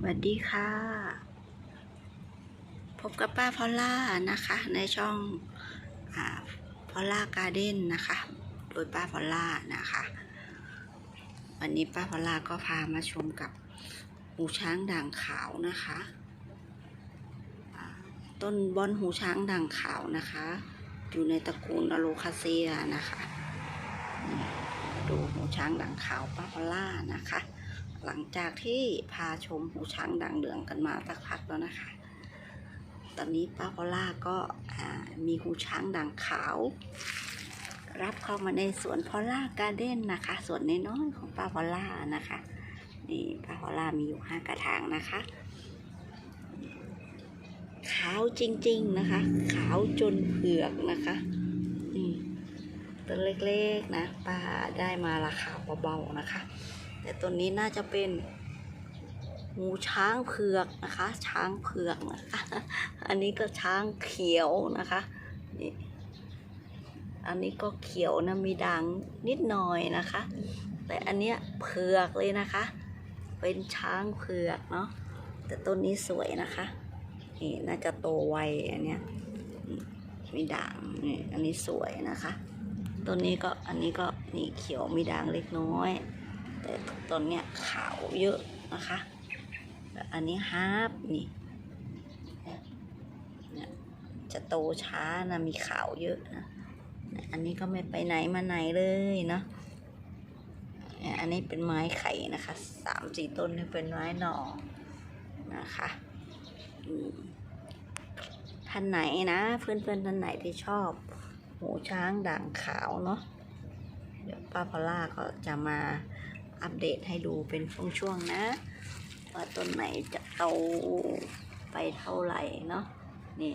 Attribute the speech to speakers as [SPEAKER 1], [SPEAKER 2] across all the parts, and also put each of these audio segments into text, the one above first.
[SPEAKER 1] สวัสดีค่ะ พบกับป้าพอลล่านะคะ ในช่องอพอลล่าการ์เด้นนะคะ โดยป้าพอลล่านะคะ วันนี้ป้าพอลล่าก็พามาชมกับหูช้างด่างขาวนะคะต้นบอนหูช้างด่างขาวนะคะ อยู่ในตระกูลอโลคาเซียนะคะ ดูหูช้างด่างขาวป้าพอลล่านะคะ หลังจากที่พาชมหูช้างด่างเหลืองกันมาสักพักแล้วนะคะ ตอนนี้ป้าพอล่าก็มีหูช้างด่างขาว รับเข้ามาในสวนพอล่าการ์เด้นนะคะสวนน้อยๆของป้าพอล่านะคะนี่ป้าพอล่ามีอยู่ห้ากระถางนะคะ ขาวจริงๆนะคะ ขาวจนเผือกนะคะนี่ต้นเล็กๆนะป้าได้มาราคาเบาๆนะคะ แต่ตัวนี้น่าจะเป็นหูช้างเผือกนะคะ ช้างเผือกนะคะ อันนี้ก็ช้างเขียวนะคะนี่อันนี้ก็เขียวนะมีด่างนิดหน่อยนะคะ แต่อันเนี้ยเผือกเลยนะคะ เป็นช้างเผือกเนาะแต่ต้นนี้สวยนะคะนี่น่าจะโตไวอันเนี้ยมมีด่างนี่อันนี้สวยนะคะ ต้นนี้ก็อันนี้ก็นี่เขียวมีด่างเล็กน้อย แต่ต้นเนี้ยขาวเยอะนะคะอันนี้ฮาร์ปนี่จะโตช้านะมีขาวเยอะนะอันนี้ก็ไม่ไปไหนมาไหนเลยเนาะอันนี้เป็นไม้ไข่นะคะสามสี่ต้นนี่เป็นไม้หน่อนะคะท่านไหนนะเพื่อนๆท่านไหนที่ชอบ หูช้างด่างขาวเนาะเดี๋ยวป้าพอลล่าก็จะมา อัปเดตให้ดูเป็นช่วงๆนะ ว่าต้นไหนจะโตไปเท่าไหร่เนาะนี่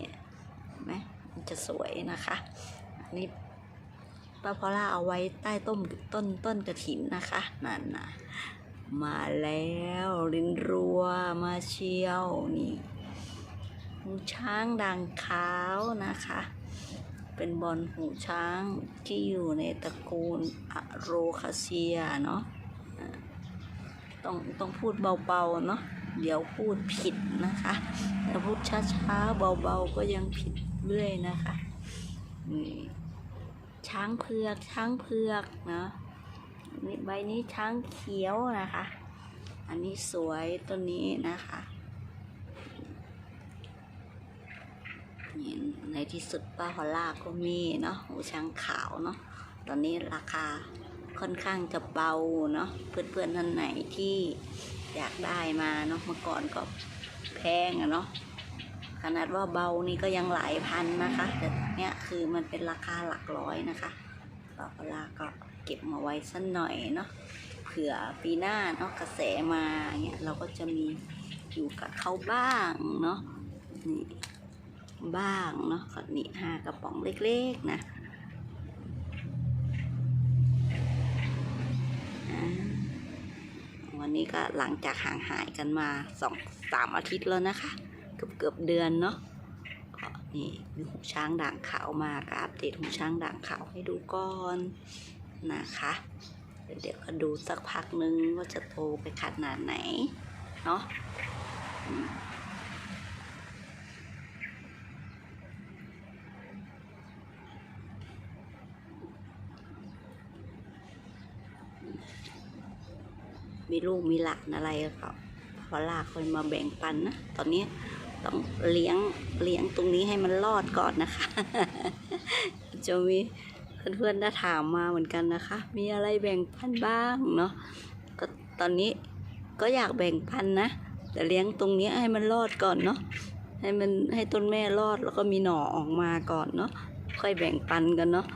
[SPEAKER 1] ไหมมันจะสวยนะคะ อันนี้ป้าพอล่าเอาไว้ใต้ต้นต้นต้นกระถินนะคะนั่นนะมาแล้วลินรัวมาเชียวนี่หูช้างด่างขาวนะคะ เป็นบอลหูช้างที่อยู่ในตระกูลอะโรคาเซียเนาะ ต้องต้องพูดเบาๆเนาะเดี๋ยวพูดผิดนะคะแต่พูดช้าๆเบาๆก็ยังผิดเรื่อยนะคะนี่ช้างเผือกช้างเผือกเนาะนี่ใบนี้ช้างเขียวนะคะ อันนี้สวยต้นนี้นะคะนี่ในที่สุดป้าฮอลล่าก็มีเนาะหูช้างขาวเนาะตอนนี้ราคา ค่อนข้างจะเบาเนาะเพื่อนๆท่านไหนที่อยากได้มาเนาะเมื่อก่อนก็แพงอะเนาะขนาดว่าเบานี่ก็ยังหลายพันนะคะ แต่เนี้ยคือมันเป็นราคาหลักร้อยนะคะก็เวลาก็เก็บมาไว้สักหน่อยเนาะเผื่อปีหน้าเนาะกระแสมาเงี้ยเราก็จะมีอยู่กับเขาบ้างเนาะนี่บ้างเนาะก็นี่ห้ากระป๋องเล็กๆนะ อ่าวั นี้ก็หลังจากห่างหายกันมาสองสามอาทิตย์แล้วนะคะ เกือบเกือบเดือนเนาะก็นี่มีหูช้างด่างขาวมาก็อัปเดตหูช้างด่างขาวให้ดูก่อนนะคะเดี๋ยวเดี๋ยวก็ดูสักพักนึงว่าจะโตไปขนาดไหนเนาะ มีลูกมีหลานอะไรก็พอลาคอยมาแบ่งปันนะตอนนี้ต้องเลี้ยงเลี้ยงตรงนี้ให้มันรอดก่อนนะคะจะมีเพื่อนๆได้ถามมาเหมือนกันนะคะ มีอะไรแบ่งปันบ้างเนาะก็ตอนนี้ก็อยากแบ่งปันนะแต่เลี้ยงตรงนี้ให้มันรอดก่อนเนาะให้มันให้ต้นแม่รอดแล้วก็มีหน่อออกมาก่อนเนาะค่อยแบ่งปันกันเนาะ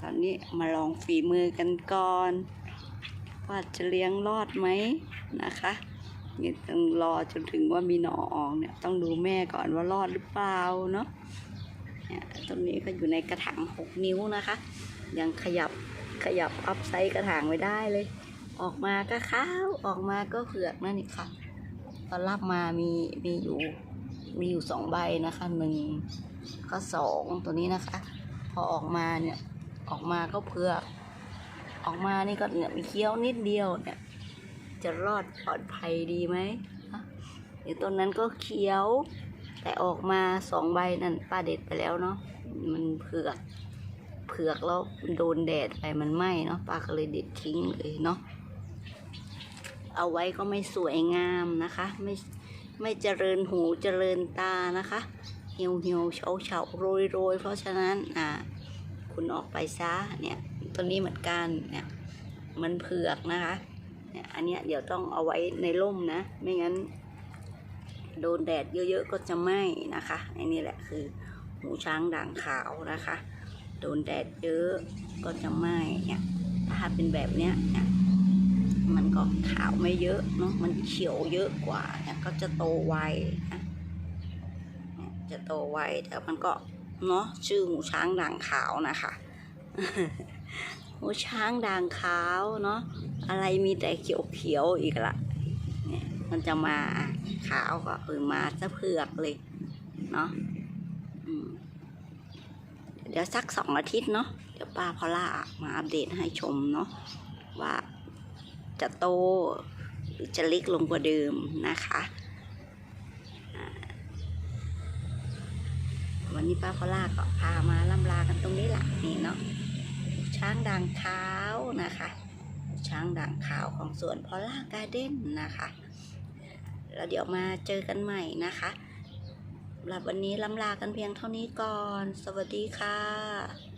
[SPEAKER 1] ตอนนี้มาลองฝีมือกันก่อน ว่าจะเลี้ยงรอดไหมนะคะนี่ต้องรอจนถึงว่ามีหน่อออกเนี่ยต้องดูแม่ก่อนว่ารอดหรือเปล่าเนาะเนี่ยต้นนี้ก็อยู่ในกระถางหกนิ้วนะคะ ยังขยับขยับอัพไซส์กระถางไม่ได้เลย ออกมาก็ขาวออกมาก็เผือกนั่นนี่ค่ะ ตอนรับมามีมีอยู่มีอยู่สองใบนะคะหนึ่งก็สองตัวนี้นะคะ พอออกมาเนี่ยออกมาก็เผือก ออกมานี่ก็เนี่ยมีเคี้ยวนิดเดียวเนี่ย จะรอดปลอดภัยดีไหมเดี๋ยวต้นนั้นก็เขี้ยว แต่ออกมาสองใบนั่นป้าเด็ดไปแล้วเนาะมันเผือกเผือกแล้วโดนแดดไปมันไหม้เนาะป้าก็เลยเด็ดทิ้งเลยเนาะเอาไว้ก็ไม่สวยงามนะคะ ไม่ไม่เจริญหูเจริญตานะคะเหี่ยวเหี่ยวเฉาเฉาโรยโรยเพราะฉะนั้นอ่าคุณออกไปซะเนี่ย ตัวนี้เหมือนกันเนี่ยมันเผือกนะคะเนี่ยอันเนี้ยเดี๋ยวต้องเอาไว้ในร่มนะ ไม่งั้น โดนแดดเยอะๆก็จะไหม้นะคะอันนี้แหละคือหูช้างด่างขาวนะคะ โดนแดดเยอะก็จะไหม้เนี่ยถ้าเป็นแบบเนี้ยเนี่ยมันก็ขาวไม่เยอะเนาะมันเขียวเยอะกว่าเนี่ยก็จะโตไวนะเนี่ยจะโตไวแต่มันก็เนาะชื่อหูช้างด่างขาวนะคะ หูช้างด่างขาวเนาะอะไรมีแต่เขียวๆอีกละเนี่ยมันจะมาขาวก็เออมาซะเผือกเลยเนาะเดี๋ยวสักสองอาทิตย์เนาะเดี๋ยวป้าพอล่ามาอัปเดตให้ชมเนาะว่าจะโตหรือจะเล็กลงกว่าเดิมนะคะวันนี้ป้าพอล่าก็พามาล่ำลากันตรงนี้แหละนี่เนาะ ช้างด่างขาวนะคะ ช้างด่างขาวของสวนพอล่าการ์เด้นนะคะแล้วเดี๋ยวมาเจอกันใหม่นะคะสำหรับวันนี้ลำลากันเพียงเท่านี้ก่อน สวัสดีค่ะ